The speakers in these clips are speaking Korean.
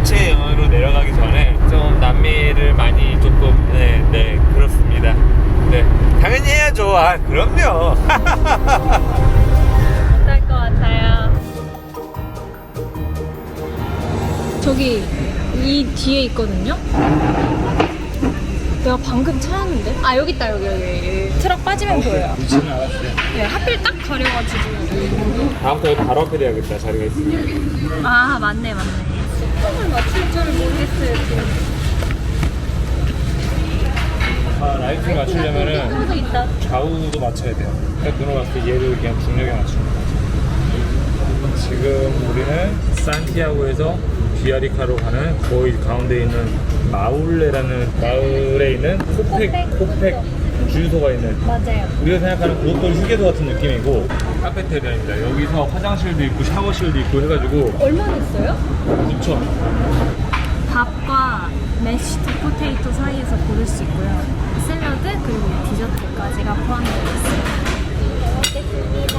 영어로 내려가기 전에 좀 남미를 많이 조금 네, 네 그렇습니다. 네. 당연히 해야죠. 아 그럼요. 어떨 것 같아요? 저기 이 뒤에 있거든요? 내가 방금 찾았는데? 아 여기 있다 여기 여기, 여기. 트럭 빠지면 보여요. 네 하필 딱 가려가지고. 다음부터 여기 바로 앞에 돼야겠다. 자리가 있으면 아 맞네 맞네 맞출 줄을 모르겠어요 지금 아, 라이트 맞추려면은 있다 좌우도 맞춰야 돼요. 그러니까 눈으로 봤을 때 얘를 그냥 중력에 맞추는 거죠. 지금 우리는 산티아고에서 비아리카로 가는 거의 가운데 있는 마울레라는 마을에 있는 코펙. 코펙 주유소가 있는 맞아요 우리가 생각하는 고속도로 휴게소 같은 느낌이고 카페테리아입니다. 여기서 화장실도 있고 샤워실도 있고 해가지고 얼마 냈어요? 9천 밥과 메시드 포테이토 사이에서 고를 수 있고요 샐러드 그리고 디저트까지가 포함되어 있어요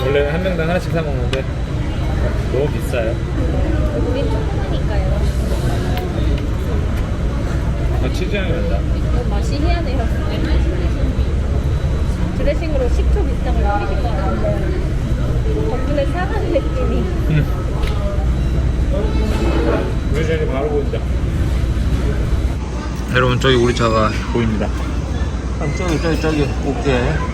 원래는 한 명당 하나씩 사 먹는데 너무 비싸요. 우린 조금이니까요 아, 치즈 향이 난다. 맛이 희한해요 드레싱으로 식초 비슷한 걸 뿌리실 것 같은데 덕분에 사가는 느낌이 우리 전이 바로 보인다. 여러분 저기 우리 차가 보입니다. 저기 저기 저기 어깨.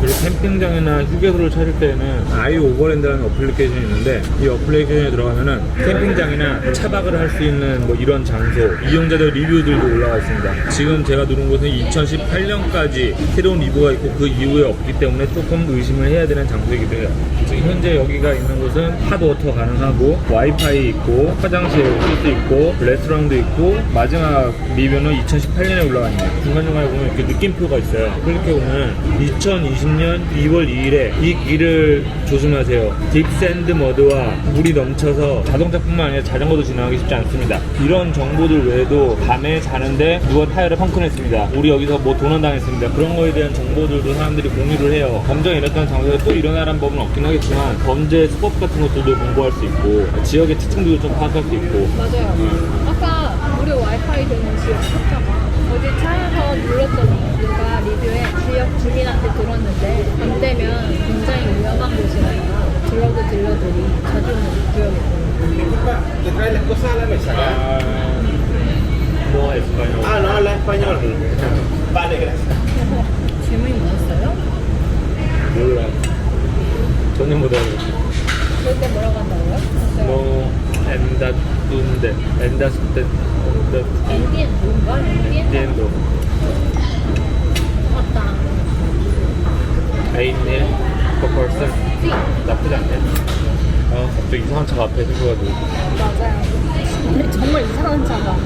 그리고 캠핑장이나 휴게소를 찾을 때는 아이 오버랜드라는 어플리케이션이 있는데 이 어플리케이션에 들어가면은 캠핑장이나 차박을 할 수 있는 뭐 이런 장소 이용자들 리뷰들도 올라와 있습니다. 지금 제가 누른 곳은 2018년까지 새로운 리뷰가 있고 그 이후에 없기 때문에 조금 의심을 해야 되는 장소이기도 해요. 현재 여기가 있는 곳은 핫워터 가능하고 와이파이 있고 화장실 쓸수 있고 레스토랑도 있고 마지막 리뷰는 2018년에 올라가 있네요. 중간중간에 보면 이렇게 느낌표가 있어요. 클릭해 보면 2020년 2월 2일에 이 길을 조심하세요. 딥샌드 머드와 물이 넘쳐서 자동차뿐만 아니라 자전거도 지나가기 쉽지 않습니다. 이런 정보들 외에도 밤에 자는데 누가 타이어를 펑크냈습니다. 우리 여기서 뭐 도난당했습니다. 그런 거에 대한 정보들도 사람들이 공유를 해요. 범죄가 일어났던 장소에 또 일어나는 법은 없긴 하겠지만 범죄 수법 같은 것들도 공부할 수 있고 지역의 특징들도 좀 파악할 수 있고 맞아요 아까 무료 와이파이 되는 지역 찾자가 어제 차에서 눌렀더니 누가 들었는데 안 되면 굉장히 위험한 곳이라서 드러그 딜러들이 자주 오는 que trae las cosas a la mesa, ¿ya? 아, 뭐 에스파뇰 Ah, no, habla español. Vale, gracias. 질문이 뭐였어요? 몰라 전혀 못하는 그럴 때 뭐라고 한다고요? 뭐 엔다둔데 엔다스테 엔디엔 뭔가? 엔디엔? 엔디엔도 맞다 에인일 퍼펄슨 띠 나쁘지 않네 아 갑자기 이상한 차가 앞에 서가지고. 맞아요. 근데 정말 이상한 차가.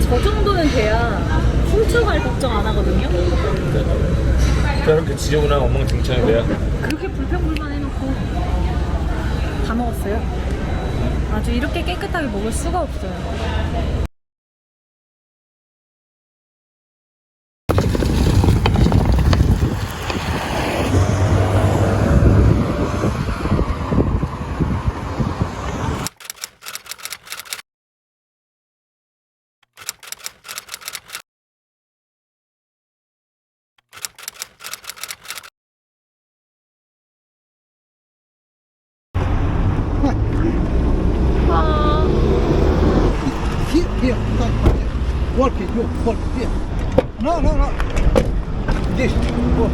저 정도는 돼야 훔쳐갈 걱정 안 하거든요. 저렇게 지저분한 엉망진창인데요 그렇게 불평불만 해놓고 다 먹었어요. 아주 이렇게 깨끗하게 먹을 수가 없어요. 아, Here, here, come, come here. Walk it, you walk it, here. No, no, no. This, walk.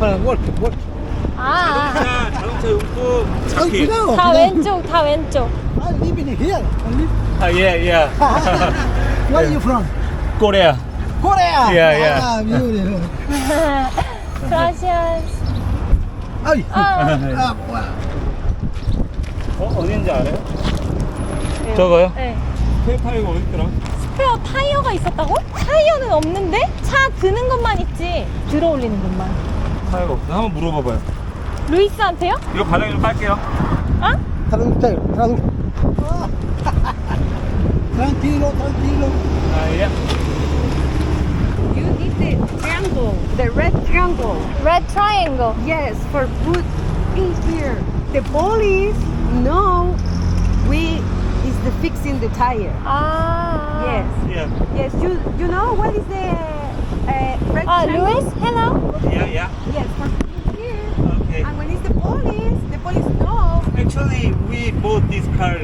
Uh, walk it, walk it. 아, 자 자동차 용품 Oh, you know. 다 you know. 왼쪽. I live in here. I live. 아예예 Where are you from? Korea. Korea. Yeah, yeah. Ah, beautiful. Gracias. Ay. 아, Ah, wow. 어, 어딘지 알아요? 저거요? 네. 페이파이가 어디 있더라? 스페어 타이어가 있었다고? 타이어는 없는데? 차 드는 것만 있지. 들어 올리는 것만. 타이어가 없어. 한번 물어봐봐요. 루이스한테요? 이거 바닥에 좀 깔게요. Salute, salute. Oh. tranquilo, tranquilo. Uh, yeah. You need the triangle, the red triangle. Red triangle? Yes, for put in here. The police know we is the fixing the tire. Ah. Yes. Yeah. Yes, you you know what is the uh, red uh, triangle? Luis, hello. Yeah, yeah. Yes, for here. Okay. And when it's the police, the police know Actually, we bought this car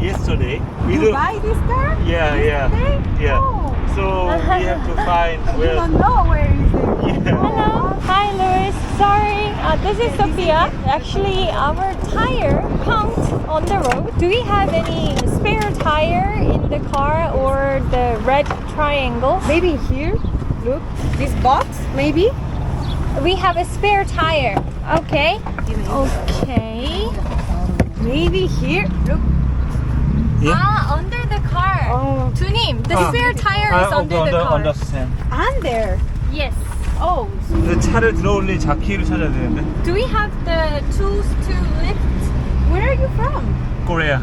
yesterday. We You don't- buy this car? Yeah, yeah, Yesterday? yeah. Oh. So we have to find You where. don't know where is it. Yeah. Hello. Hi, Luis. Sorry. Uh, this is Sophia. Actually, our tire pumped on the road. Do we have any spare tire in the car or the red triangle? Maybe here. Look, this box. Maybe. We have a spare tire. Okay. Okay Maybe here. Look. Yeah. Ah, under the car. Oh. 두님, the Ah. spare tire is 아, under the under, car. understand. Under. Yes. Oh. 그 차를 들어올릴 자키를 찾아야 되는데. Do we have the tools to lift? Where are you from? Korea.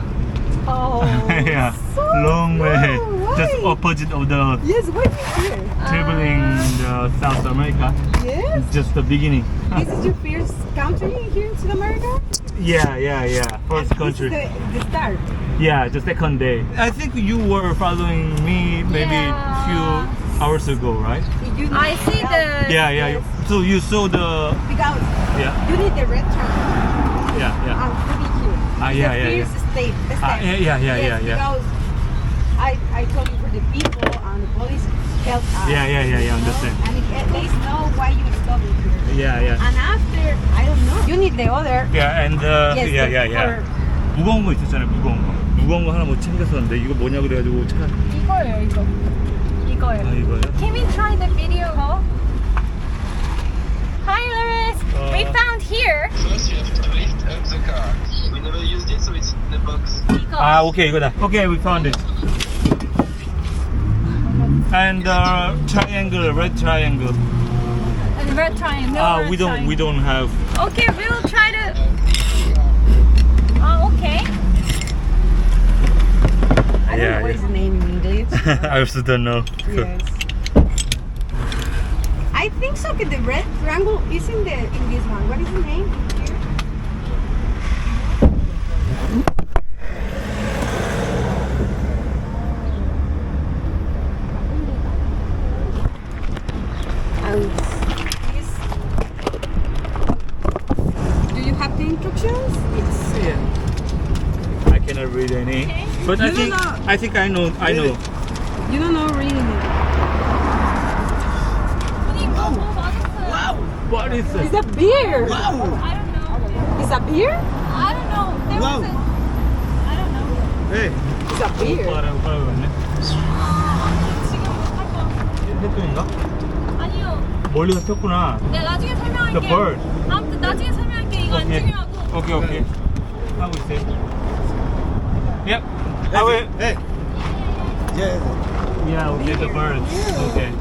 Oh. yeah. so Long way. long Just way. opposite of the Yes, what is here? traveling the South America. Yes. It's just the beginning. This is your first country here in South America? Yeah, yeah, yeah. First And country. The, the start. Yeah, the second day. I think you were following me maybe Yeah. few hours ago, right? You need I see the. Yeah, yeah. Yes. So you saw the Because yeah, you need the red triangle yeah, yeah. and put it here. Ah, yeah, yeah, yeah. first step. the Ah, yeah, yeah, yeah, yes, yeah, yeah. Because I, I told you for the people and the police help us. Yeah, yeah, yeah, yeah, you know? understand. And it, at least know why you stopping here. Yeah, yeah. And after, I don't know. You need the other. Yeah, and uh, Yes, yeah, yeah, yeah. for- 무거운 거 있었잖아요, 무거운 거. 무거운 거 하나 못 챙겼었는데 이거 뭐냐 그래가지고 차. 이거예요, 이거. 아 이거예요. 이거요? Can we try the video call? Hi. Uh, we found here. First, you have to lift up the car. We never used it, so it's in the box. 이거. 아 오케이 이거다. Okay, we found it. And uh, triangle, red triangle. Red triangle. Ah, red we don't, we don't have. Okay, we'll try to. Ah, okay. I don't know what yeah. is the name in English. I also don't know. yes. I think so. Okay, the red triangle is in the in this one. What is the name? Here. But I think. I think I know. I know. You don't know 뭐, 뭐 맞았어요? What is It's it? a beer. I don't know. It's a beer. I don't know. There Wow. was a. I don't know. 네. It's a beer. 오빠라고 했네. 아, 지금 할 거. 해동인가? 아니요. 멀리서 폈구나. 내가 나중에 설명할게. The bird. 아무튼 나중에 설명할게. 이거 안. 중요하고. 오케이 오케이. 하고 있어요. Yep. I will. Hey. Yes. Yeah, okay, the bird. Okay.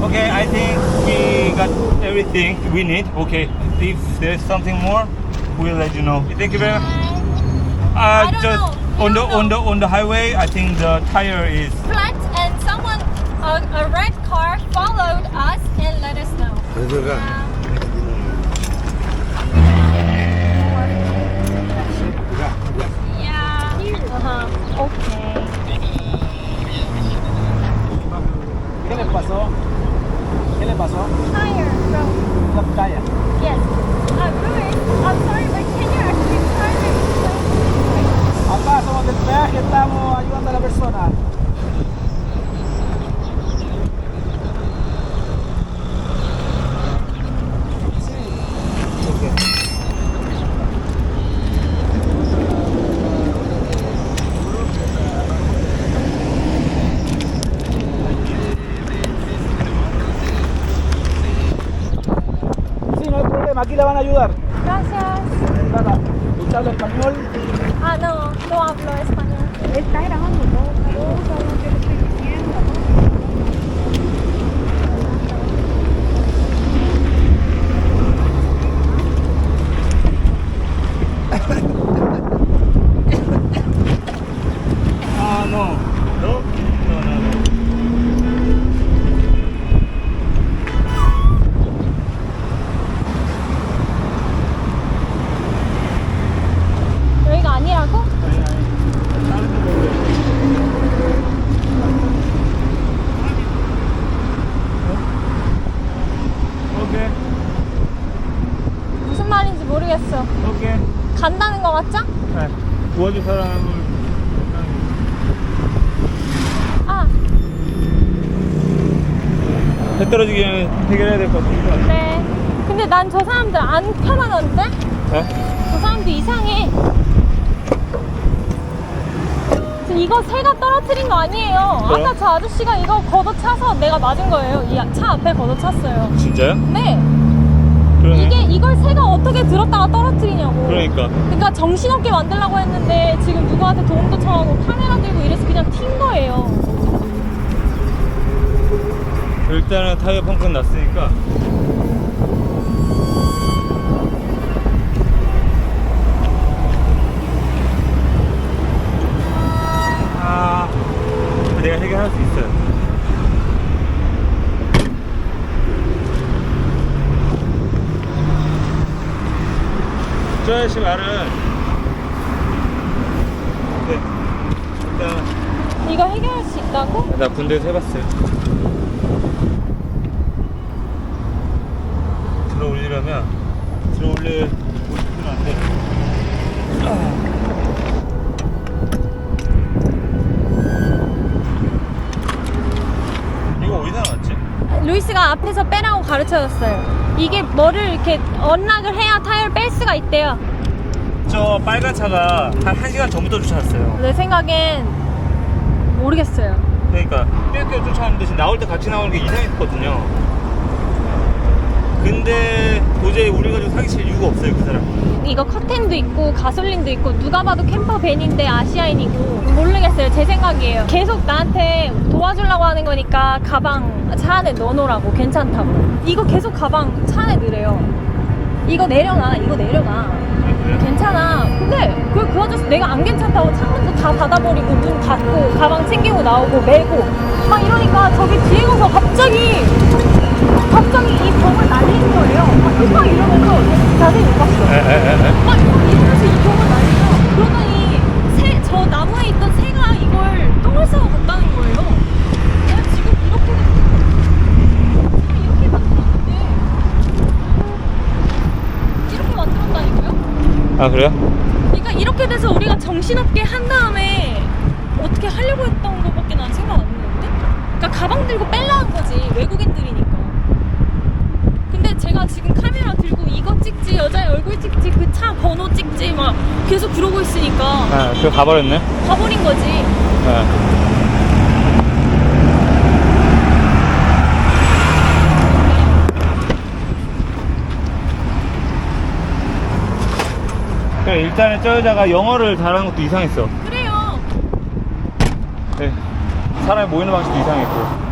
Okay, I think we got everything we need. Okay, if there's something more, we'll let you know. Thank you very much. Uh, I don't just know. on the don't on the on the highway, I think the tire is. Flat and someone, a, a red car followed us and let us know. Um, yeah. Uh-huh. Okay. ¿Qué le pasó? ¿Qué le pasó? Tire, bro. La pantalla. Van a ayudar. Gracias. Nada, ¿usted habla español? 떨어뜨린 거 아니에요. 그래요? 아까 저 아저씨가 이거 걷어차서 내가 맞은 거예요. 이 차 앞에 걷어찼어요. 진짜요? 네. 그러네. 이게 이걸 새가 어떻게 들었다가 떨어뜨리냐고. 그러니까. 그러니까 정신없게 만들려고 했는데 지금 누구한테 도움도 청하고 카메라 들고 이래서 그냥 튄 거예요. 일단은 타이어 펑크는 났으니까. 내가 해결할 수 있어요. 저 아저씨 말은 네, 일단 이거 해결할 수 있다고? 나 군대에서 해봤어요. 들어올리려면 들어올릴 모습은 안 돼. 앞에서 빼라고 가르쳐줬어요. 이게 뭐를 이렇게 언락을 해야 타이어를 뺄 수가 있대요. 저 빨간 차가 한 1시간 전부터 주차했어요. 내 생각엔 모르겠어요. 그러니까 뼈뼈 쫓아오는데 지금 나올 때 같이 나오는 게 이상했거든요. 근데 도저히 우리 가지고 사기칠 이유가 없어요 그 사람. 이거 커튼도 있고 가솔린도 있고 누가 봐도 캠퍼 밴인데 아시아인이고 모르겠어요. 제 생각이에요. 계속 나한테 도와주려고 하는 거니까 가방 차 안에 넣어놓으라고. 괜찮다고. 이거 계속 가방 차 안에 넣으래요. 이거 내려놔. 이거 내려놔? 괜찮아. 근데 그, 그 아저씨 내가 안 괜찮다고 창문도 다 닫아버리고 문 닫고 가방 챙기고 나오고 메고 막 이러니까 저기 뒤에 가서 갑자기 갑자기 이 병을 날리는 거예요. 막막 이러면서 자세히 못 봤어. 막 이러면서 이 병을 날리면 그러더니 새, 저 나무에 있던 새가 이걸 똥을 싸고 갔다는 거예요 내가 지금 이렇게 지금 이렇게 만들었는데 이렇게 만들었다니까요? 아 그래요? 그러니까 이렇게 돼서 우리가 정신없게 한 다음에 어떻게 하려고 했던 것밖에 난 생각 안 나는데? 그러니까 가방 들고 뺄라는 거지 외국인들이니까 근데 제가 지금 카메라 들고 이거 찍지 여자의 얼굴 찍지 그 차 번호 찍지 막 계속 그러고 있으니까 아 그거 가버렸네. 가버린 거지 네. 그러니까 일단은 저 여자가 영어를 잘하는 것도 이상했어. 그래요 네. 사람이 모이는 방식도 이상했고.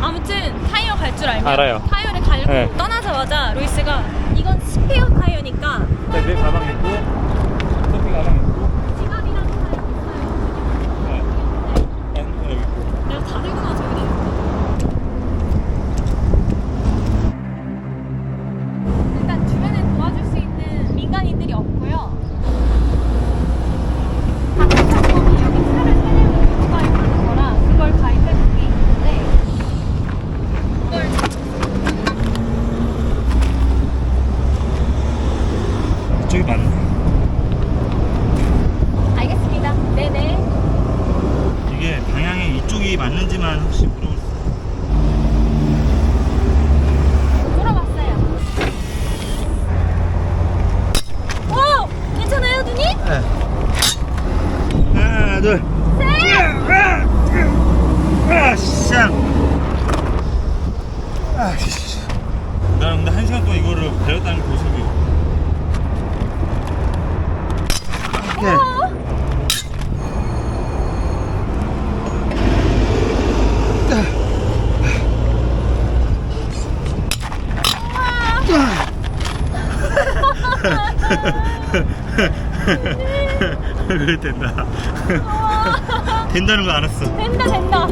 아무튼 타이어 갈 줄 알면 알아요. 타이어를 갈고 네. 떠나자마자 루이스가 이건 스페어 타이어니까 내 가방 있고, 커피 가방 있고, 지갑이랑 다 있어요 네. 핸드폰 여기 있고. 내가 다 들고 나서 여기다 일단 주변에 도와줄 수 있는 민간인들이 없고요 박사범이 여기 차를 세대고 오토바이 타는 거라 그걸 가입해둔 게 있는데 그걸 저기 맞네. 알겠습니다 네네 이게 방향이 이쪽이 맞는지만 혹시 물어볼 수 물어봤어요 오! 괜찮아요 누님? 하나, 둘. 아, 쌍. 아, 씨. 나 근데 한 시간 동안 이거를 배웠다는 게 고집이야. 그래 된다. 된다는 거 알았어. 된다 된다.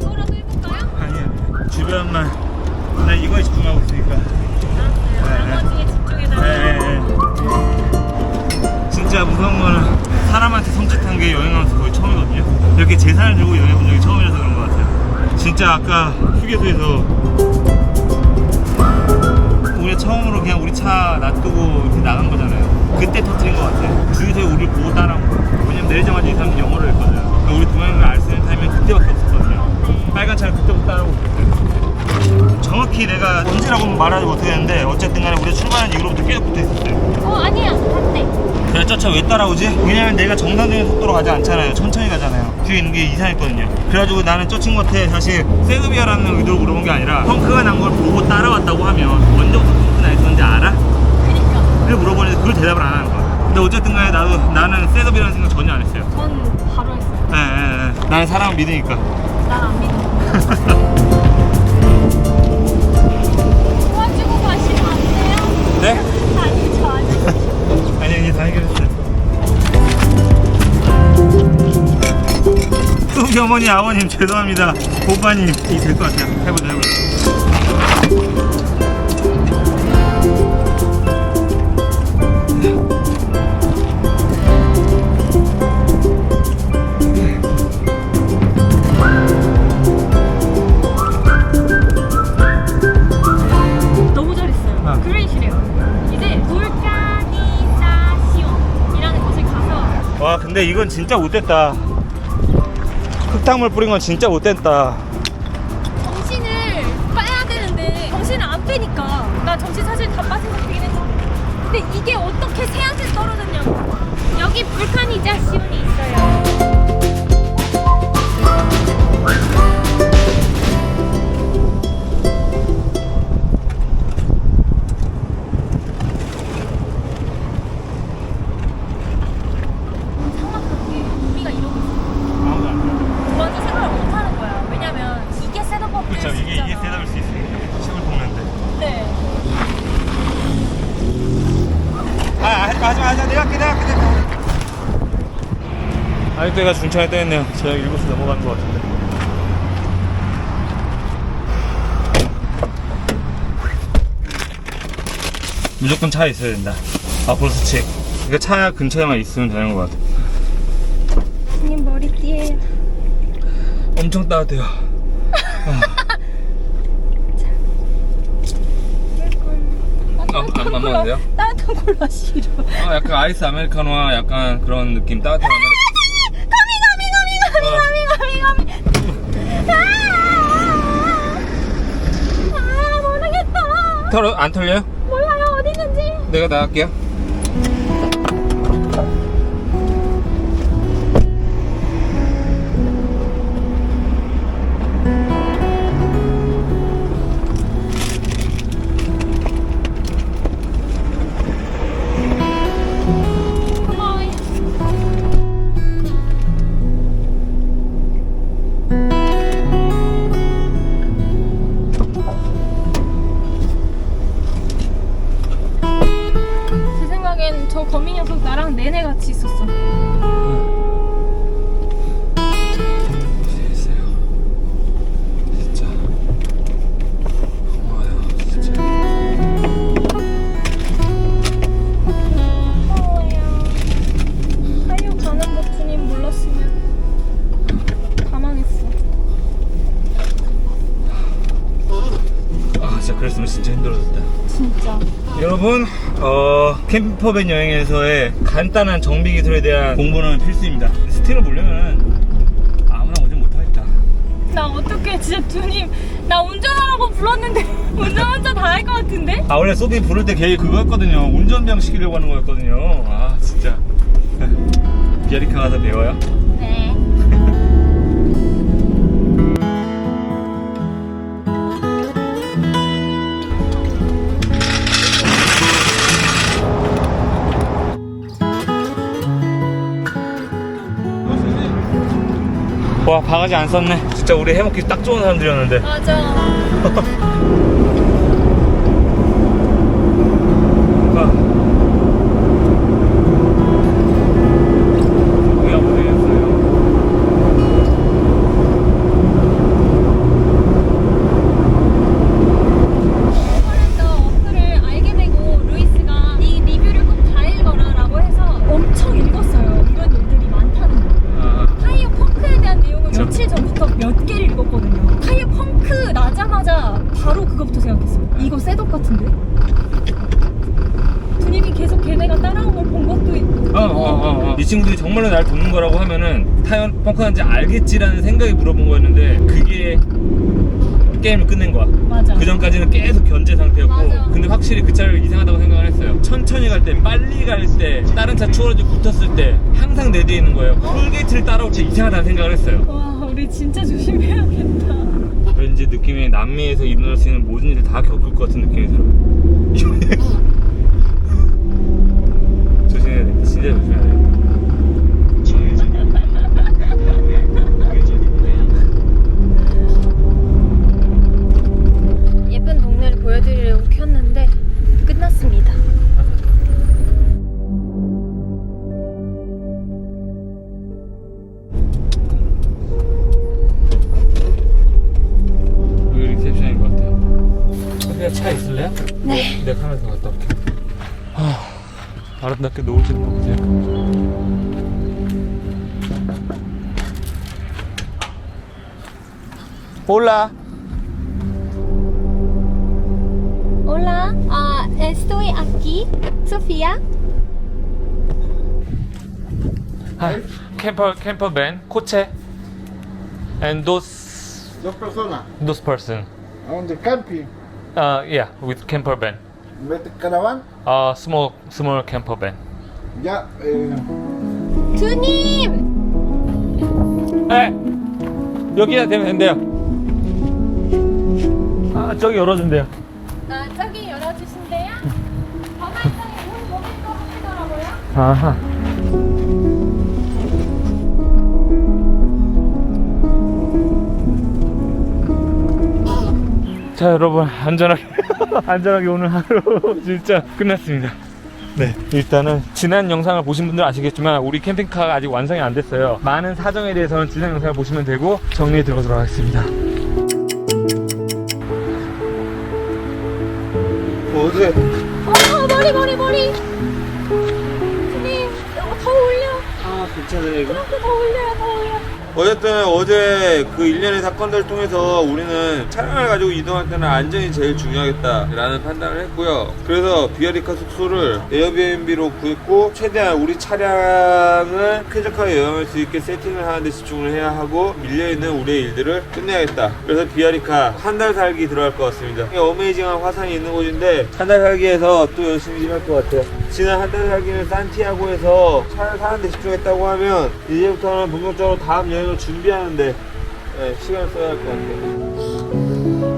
저거라도 해볼까요? 아니야. 주변만 나 이거에 집중하고 있으니까. 나머지에 집중해달라고. 네, 네. 진짜 무서운 거는 사람한테 손짓한 게 여행하면서 거의 처음이거든요. 이렇게 재산을 들고 여행해 본 적이 처음이라서 그런 것 같아요. 진짜 아까 휴게소에서 우리 처음으로 그냥 우리 차 놔두고 이렇게 나간 거잖아요. 그때 터트린 것 같아. 주유소에 우리를 보고 따라온 거야. 왜냐면 내리자마자 이 사람이 영어를 했거든. 그러니까 우리 두 명이면 알수 있는 타임이 그때밖에 없었거든요. 빨간 차를 그때부터 따라오고 있었어요. 정확히 내가 언제라고 말하지 못하겠는데 어쨌든 간에 우리 가 출발한 이후로부터 계속 붙어 있었어요. 어 아니야 반대. 그래 저차 왜 따라오지? 왜냐면 내가 정상적인 속도로 가지 않잖아요 천천히 가잖아요 뒤에 있는 게 이상했거든요 그래가지고 나는 저 친구한테 사실 세그비아라는 의도로 물어본 게 아니라 펑크가 난 걸 보고 따라왔다고 하면 언제부터 펑크 나 있었는지 알아? 그니까 그래 물어보는데 그걸 대답을 안 하는 거야 근데 어쨌든 간에 나도 나는 세그비라는 생각 전혀 안 했어요 전 바로 했어요. 예, 예, 예. 나는 사람을 믿으니까 난 안 믿어. 도와주고 가시면 안 돼요? 네? 아니 저 아니. 아니 이제 다 해결했어요. 뚜기 어머니 아버님 죄송합니다. 오빠님 이될것 같아요. 해보자 해보자 근데 이건 진짜 못됐다. 흙탕물 뿌린 건 진짜 못됐다. 정신을 빼야 되는데 정신을 안 빼니까. 나 정신 사실 다 빠진 거 되긴 했는데. 근데 이게 어떻게 새한테 떨어졌냐고. 여기 볼카니자시온이 중창에 떠있네요 저녁 7시 넘어가는 것 같은데. 무조건 차에 있어야 된다. 아 벌써 책. 이거 차 근처에만 있으면 되는 것 같아. 님 머리띠에. 엄청 따뜻해요. 아, 안, 안 먹는데요? 따뜻한 콜라 싫어. 아, 약간 아이스 아메리카노와 약간 그런 느낌 따뜻한 아메리카노 가미 가미 가미 가미 가미. 아, 아 모르겠다. 털어, 안 털려요? 몰라요 어디 있는지. 내가 나갈게요. 캠퍼밴 여행에서의 간단한 정비 기술에 대한 공부는 필수입니다. 스틱을 몰려면 아무나 운전 못하겠다. 나 어떻게 진짜 주님 나 운전하라고 불렀는데 운전 혼자 다 할 것 같은데? 아 원래 소비 부를 때 계획 그거였거든요. 운전병 시키려고 하는 거였거든요. 아 진짜. 비아리카 가서 배워요 와 바가지 안 썼네 진짜 우리 해먹기 딱 좋은 사람들이었는데 맞아. 알겠지라는 생각이 물어본 거였는데 그게 게임을 끝낸 거야. 맞아. 그 전까지는 계속 견제 상태였고 맞아. 근데 확실히 그 차를 이상하다고 생각을 했어요. 천천히 갈 때 빨리 갈 때 다른 차 추월해서 붙었을 때 항상 내 뒤에 있는 거예요. 톨게이트를 따라올 때 이상하다는 생각을 했어요. 와, 우리 진짜 조심해야겠다. 왠지 느낌이 남미에서 일어날 수 있는 모든 일을 다 겪을 것 같은 느낌이 들어 조 아름답게 노을 지는 거 보세요. 올라. Hola, ah, estoy aquí, Sofía. Hi. Camper camper van, coche. And those Dos personas. those person. On the camping. Uh, yeah, with camper van. With caravan. Uh, small small camper van. Ya. Eh, 두님! 네. 여기다 대면 된대요. 아, 저기 열어준대요. 아, 저기 열어주신대요? 가만히 문. 아하. 자 여러분 안전하게 안전하게 오늘 하루 진짜 끝났습니다. 네 일단은 지난 영상을 보신 분들 아시겠지만 우리 캠핑카가 아직 완성이 안 됐어요. 많은 사정에 대해서는 지난 영상을 보시면 되고 정리해 들어가도록 하겠습니다. 어제 어, 머리, 머리, 머리! 두님, 이거 더 올려. 아 괜찮아요 이거? 이렇게 더 올려요, 더 올려. 어쨌든 어제 그 일련의 사건들을 통해서 우리는 차량을 가지고 이동할 때는 안전이 제일 중요하겠다라는 판단을 했고요. 그래서 비아리카 숙소를 에어비앤비로 구했고 최대한 우리 차량을 쾌적하게 여행할 수 있게 세팅을 하는 데 집중을 해야 하고 밀려있는 우리의 일들을 끝내야겠다. 그래서 비아리카 한 달 살기 들어갈 것 같습니다. 어메이징한 화산이 있는 곳인데 한 달 살기에서 또 열심히 좀할것 같아요. 지난 한 달 살기는 산티아고에서 차를 사는 데 집중했다고 하면 이제부터는 본격적으로 다음 여행을 준비하는데 네, 시간을 써야 할 것 같아요.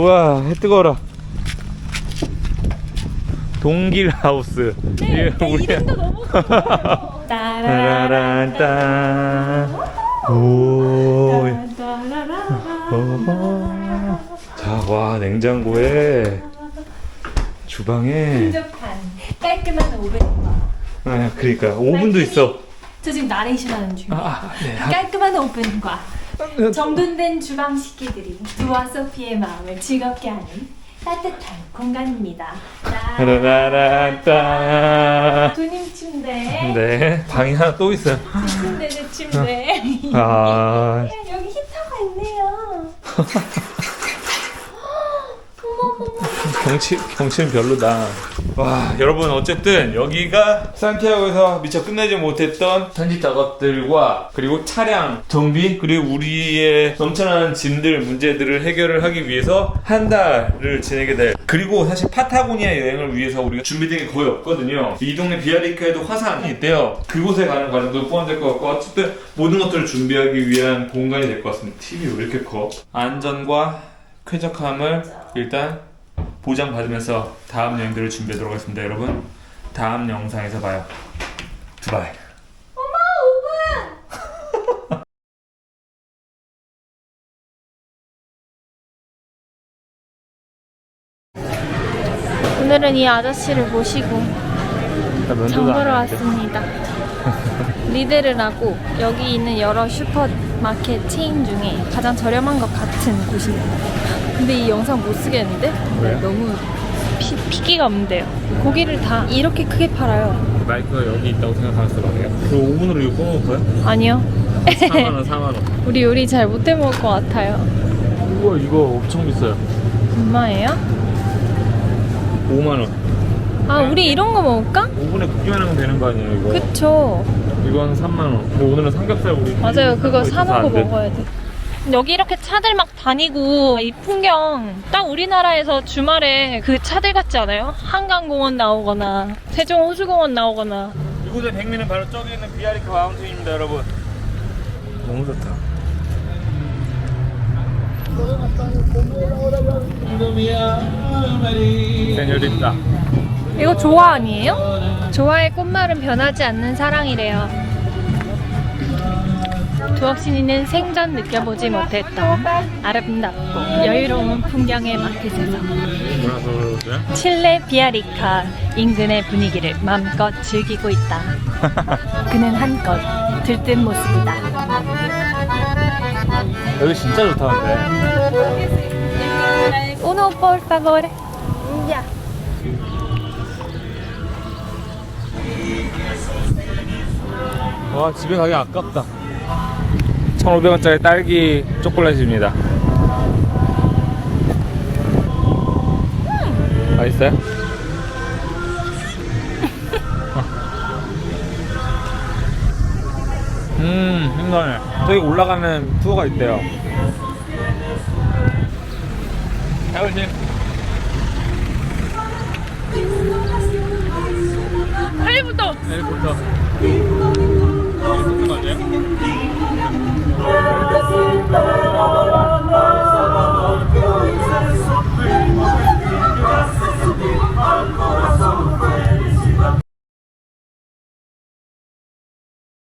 우와 해 뜨거워라 동길 하우스 네, 우리- 이름도 너무 귀여워. 따라라란. 따라란딴 오 따라라라. 자, 와 냉장고에 주방에 끈적한 깔끔한 오븐과 아 그러니까 오븐도 있어 저 지금 나레이션 하는 중. 아, 네. 깔끔한 오븐과 정돈된 주방 식기들이 두와 소피의 마음을 즐겁게 하는 따뜻한 공간입니다. 자, 따라란딴 두님 침대, 네 방이 하나 또 있어요 침대 내 침대. 아 여기 히터가 있네요. 어머 경치 경치는 별로다. 와 여러분 어쨌든 여기가 산티아고에서 미처 끝내지 못했던 편집 작업들과 그리고 차량 정비 그리고 우리의 넘쳐나는 짐들 문제들을 해결을 하기 위해서 한 달을 지내게 될 그리고 사실 파타고니아 여행을 위해서 우리가 준비된 게 거의 없거든요. 이 동네 비아리카에도 화산이 있대요. 그곳에 가는 과정도 포함될 것 같고 어쨌든 모든 것들을 준비하기 위한 공간이 될 것 같습니다. TV 왜 이렇게 커? 안전과 쾌적함을 일단 보장받으면서 다음 여행들을 준비하도록 하겠습니다 여러분. 다음 영상에서 봐요. 두바이. 오늘은 이 아저씨를 모시고 장 보러 왔습니다. 리데르라고 여기 있는 여러 슈퍼마켓 체인 중에 가장 저렴한 것 같은 곳입니다. 근데 이 영상 못 쓰겠는데? 왜요? 너무 피, 피기가 없는데요. 고기를 다 이렇게 크게 팔아요. 마이크가 여기 있다고 생각하면서 말해요 그 5분으로 이거 꺼먹을까요? 아니요. 4만원 4만원 우리 요리 잘 못해 먹을 것 같아요. 우와 이거 엄청 비싸요 얼마예요? 5만원 아, 우리 이런 거 먹을까? 5분에 굽기만 하면 되는 거 아니에요 이거 그쵸. 이건 3만 원 근데 오늘은 삼겹살 우리 맞아요. 그거 사놓고. 먹어야 돼. 여기 이렇게 차들 막 다니고 이 풍경 딱 우리나라에서 주말에 그 차들 같지 않아요? 한강공원 나오거나 세종호수공원 나오거나 이곳의 백미는 바로 저기 있는 비아리카 마운틴입니다 여러분 너무 좋다 세뇨리타 이거 조화 아니에요? 조화의 꽃말은 변하지 않는 사랑이래요. 두억신이는 생전 느껴보지 못했던 아름답고 여유로운 풍경의 마켓에서? 칠레 비아리카 인근의 분위기를 마음껏 즐기고 있다. 그는 한껏 들뜬 모습이다. 여기 진짜 좋다 근데 Uno por favor. Ya. 와 집에 가기 아깝다. 1,500원짜리 딸기 초콜릿입니다. 맛있어요? 음 힘나네. 저기 올라가면 투어가 있대요. 해보실 해리부터. 내일부터 맞아요?